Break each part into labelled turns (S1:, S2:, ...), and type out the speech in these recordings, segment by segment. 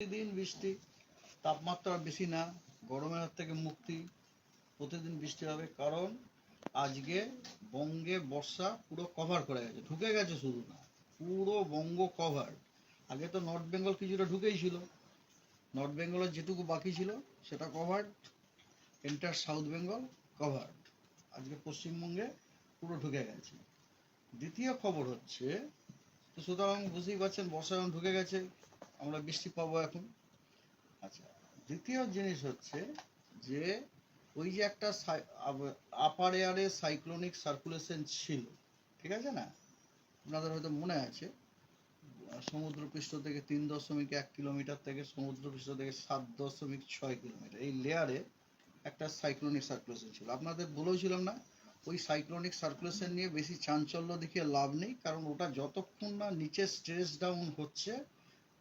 S1: প্রতিদিন বৃষ্টি, তাপমাত্রা বেশি না, গরমের হাত থেকে মুক্তি, প্রতিদিন বৃষ্টি হবে কারণ আজকে বঙ্গে বর্ষা পুরো কভার করে গেছে, ঢুকে গেছে শুধু না, পুরো বঙ্গ কভার আগে তো নর্থ বেঙ্গল কিছুটা ঢুকেই ছিল নর্থ বেঙ্গলের যেটুকু বাকি ছিল সেটা covered entire south Bengal covered আজকে পশ্চিমবঙ্গে পুরো ঢুকে গেছে। দ্বিতীয় খবর হচ্ছে তো সুতরাং বুঝতেই পারছেন বর্ষা ঢুকে গেছে আমরা বৃষ্টি পাবো এখন। আচ্ছা দ্বিতীয় জিনিস হচ্ছে যে ওই যে একটা আপার এয়ারে সাইক্লোনিক সার্কুলেশন ছিল, ঠিক আছে না? আপনাদের হয়তো মনে আছে, সমুদ্রপৃষ্ঠ থেকে তিন দশমিক এক কিলোমিটার থেকে সমুদ্রপৃষ্ঠ থেকে সাত দশমিক ছয় কিলোমিটার, এই লেয়ারে একটা সাইক্লোনিক সার্কুলেশন ছিল। আপনাদের বলেওছিলাম না, ওই সাইক্লোনিক সার্কুলেশন নিয়ে বেশি চাঞ্চল্য দেখিয়ে লাভ নেই, কারণ ওটা যতক্ষণ না নিচে স্ট্রেস ডাউন হচ্ছে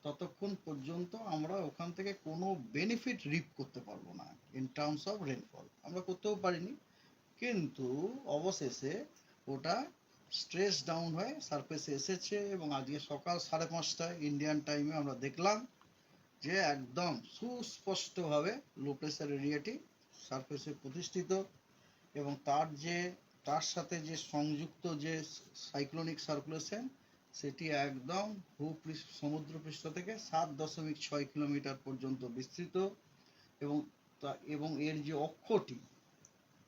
S1: ততক্ষণ পর্যন্ত আমরা ওখান থেকে কোনো বেনিফিট রিপ করতে পারব না ইন টার্মস অফ রেনফল আমরা করতেও পারিনি, কিন্তু অবশেষে ওটা স্ট্রেস ডাউন হয়ে সারফেসে এসেছে এবং আজকে সকাল সাড়ে পাঁচটায় ইন্ডিয়ান টাইমে আমরা দেখলাম যে একদম সুস্পষ্টভাবে লো প্রেসার এরিয়াটি সারফেসে প্রতিষ্ঠিত এবং তার যে, তার সাথে যে সংযুক্ত যে সাইক্লোনিক সার্কুলেশন সেটি একদম ভূপৃষ্ঠ, সমুদ্রপৃষ্ঠ থেকে সাত দশমিক ছয় কিলোমিটার পর্যন্ত বিস্তৃত এবং তা, এবং এর যে অক্ষটি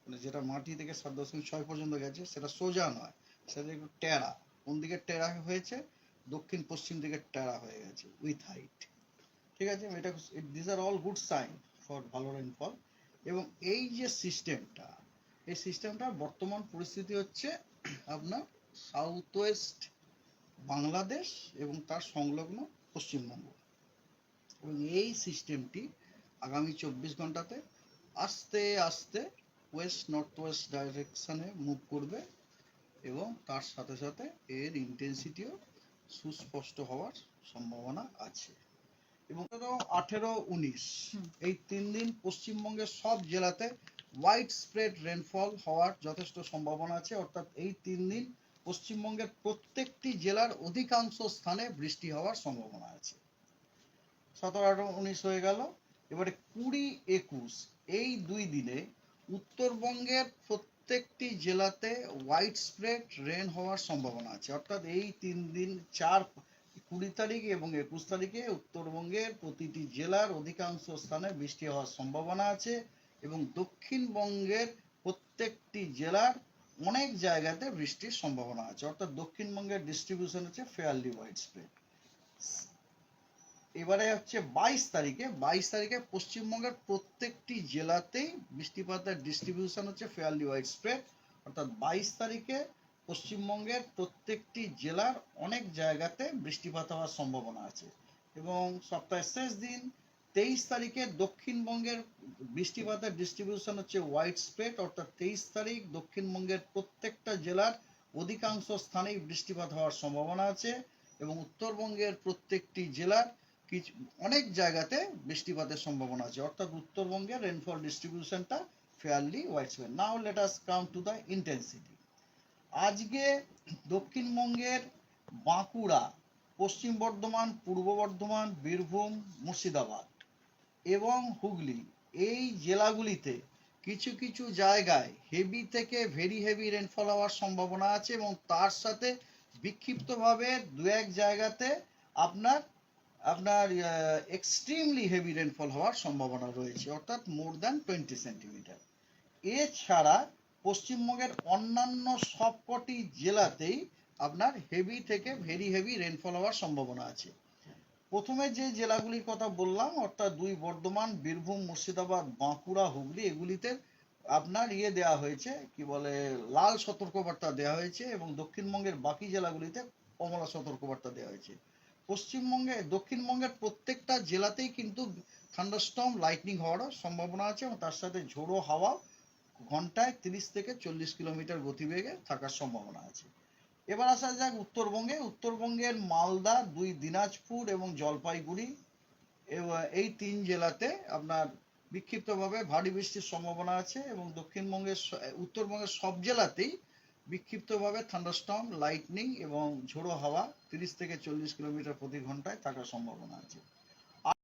S1: মানে যেটা মাটি থেকে সাত দশমিক ছয় পর্যন্ত গেছে, সেটা সোজা নয়, সেটা একটু টেরা। কোন দিকে টেরা হয়েছে? দক্ষিণ পশ্চিম দিকে টেরা হয়ে গেছে উইথ হাইট ঠিক আছে? এটা this are all good sign for ভালো রেনফল এবং এই যে সিস্টেমটা এই সিস্টেমটা বর্তমান পরিস্থিতি হচ্ছে আপনার সাউথ ওয়েস্ট বাংলাদেশ এবং তার সংলগ্ন পশ্চিমবঙ্গ। এবং এই সিস্টেমটি আগামী চব্বিশ ঘন্টাতে আস্তে আস্তে ওয়েস্ট নর্থ ওয়েস্ট ডাইরেকশনে মুভ করবে এবং তার সাথে সাথে এর ইন্টেন্সিটিও সুস্পষ্ট হওয়ার সম্ভাবনা আছে। এবং আঠেরো উনিশ এই তিন দিন পশ্চিমবঙ্গের সব জেলাতে হোয়াইট স্প্রেড রেনফল হওয়ার যথেষ্ট সম্ভাবনা আছে। অর্থাৎ এই তিন দিন পশ্চিমবঙ্গের প্রত্যেকটি জেলার অধিকাংশ স্থানে বৃষ্টি হওয়ার সম্ভাবনা আছে। সতেরো আঠারো উনিশ হয়ে গেল। এবারে কুড়ি একুশ, এই দুই দিনে উত্তরবঙ্গের প্রত্যেকটি জেলাতে হোয়াইট স্প্রেড রেন হওয়ার সম্ভাবনা আছে। অর্থাৎ এই তিন দিন, চার, কুড়ি তারিখ এবং একুশ তারিখে উত্তরবঙ্গের প্রতিটি জেলার অধিকাংশ স্থানে বৃষ্টি হওয়ার সম্ভাবনা আছে এবং দক্ষিণবঙ্গের প্রত্যেকটি জেলার অনেক জায়গাতে বৃষ্টির সম্ভাবনা আছে। অর্থাৎ দক্ষিণবঙ্গের ডিস্ট্রিবিউশন হচ্ছে ফেয়ারলি ওয়াইড স্প্রেড এবারে হচ্ছে বাইশ তারিখে বাইশ তারিখে পশ্চিমবঙ্গের প্রত্যেকটি জেলাতেই বৃষ্টিপাতের ডিস্ট্রিবিউশন হচ্ছে ফেয়ারলি ওয়াইড স্প্রেড অর্থাৎ বাইশ তারিখে পশ্চিমবঙ্গের প্রত্যেকটি জেলার অনেক জায়গাতে বৃষ্টিপাত হওয়ার সম্ভাবনা আছে। এবং সপ্তাহের শেষ দিন তেইশ তারিখে দক্ষিণবঙ্গের বৃষ্টিপাতের ডিস্ট্রিবিউশন হচ্ছে হোয়াইট স্প্রেড অর্থাৎ তেইশ তারিখ দক্ষিণবঙ্গের প্রত্যেকটা জেলার অধিকাংশ স্থানেই বৃষ্টিপাত হওয়ার সম্ভাবনা আছে এবং উত্তরবঙ্গের প্রত্যেকটি জেলার কিছু, অনেক জায়গাতে বৃষ্টিপাতের সম্ভাবনা আছে। অর্থাৎ উত্তরবঙ্গের rainfall ডিস্ট্রিবিউশনটা fairly wide spread now let us come to the intensity আজকে দক্ষিণবঙ্গের বাঁকুড়া, পশ্চিম বর্ধমান, পূর্ব বর্ধমান, বীরভূম, মুর্শিদাবাদ এবং হুগলি, এই জেলাগুলিতে কিছু কিছু জায়গায় হেভি থেকে ভেরি হেভি রেনফল হওয়ার সম্ভাবনা আছে এবং তার সাথে বিক্ষিপ্তভাবে দু এক জায়গাতে আপনার আপনার এক্সট্রিমলি হেভি রেনফল হওয়ার সম্ভাবনা রয়েছে, অর্থাৎ মোর দ্যান টোয়েন্টি সেন্টিমিটার এছাড়া পশ্চিমবঙ্গের অন্যান্য সবকটি জেলাতেই আপনার হেভি থেকে ভেরি হেভি রেনফল হওয়ার সম্ভাবনা আছে। প্রথমে যে জেলাগুলির কথা বললাম, অর্থাৎ দুই বর্ধমান, বীরভূম, মুর্শিদাবাদ, বাঁকুড়া, হুগলি, এগুলিতে আপনার ইয়ে দেওয়া হয়েছে, কি বলে, লাল সতর্কবার্তা দেওয়া হয়েছে এবং দক্ষিণবঙ্গের বাকি জেলাগুলিতে কমলা সতর্কবার্তা দেওয়া হয়েছে। পশ্চিমবঙ্গে, দক্ষিণবঙ্গের প্রত্যেকটা জেলাতেই কিন্তু থান্ডারস্টর্ম, লাইটনিং হওয়ারও সম্ভাবনা আছে এবং তার সাথে ঝোড়ো হাওয়া ঘন্টায় তিরিশ থেকে চল্লিশ কিলোমিটার গতিবেগে থাকার সম্ভাবনা আছে। এবার আসা যাক উত্তরবঙ্গে। উত্তরবঙ্গের মালদা, দুই দিনাজপুর এবং জলপাইগুড়ি। এই তিন জেলাতে আপনার বিক্ষিপ্তভাবে ভারী বৃষ্টির সম্ভাবনা আছে এবং দক্ষিণবঙ্গের উত্তরবঙ্গের সব জেলাতেই বিক্ষিপ্তভাবে থান্ডারস্টর্ম, লাইটনিং এবং ঝোড়ো হাওয়া তিরিশ থেকে চল্লিশ কিলোমিটার প্রতি ঘন্টায় থাকার সম্ভাবনা আছে।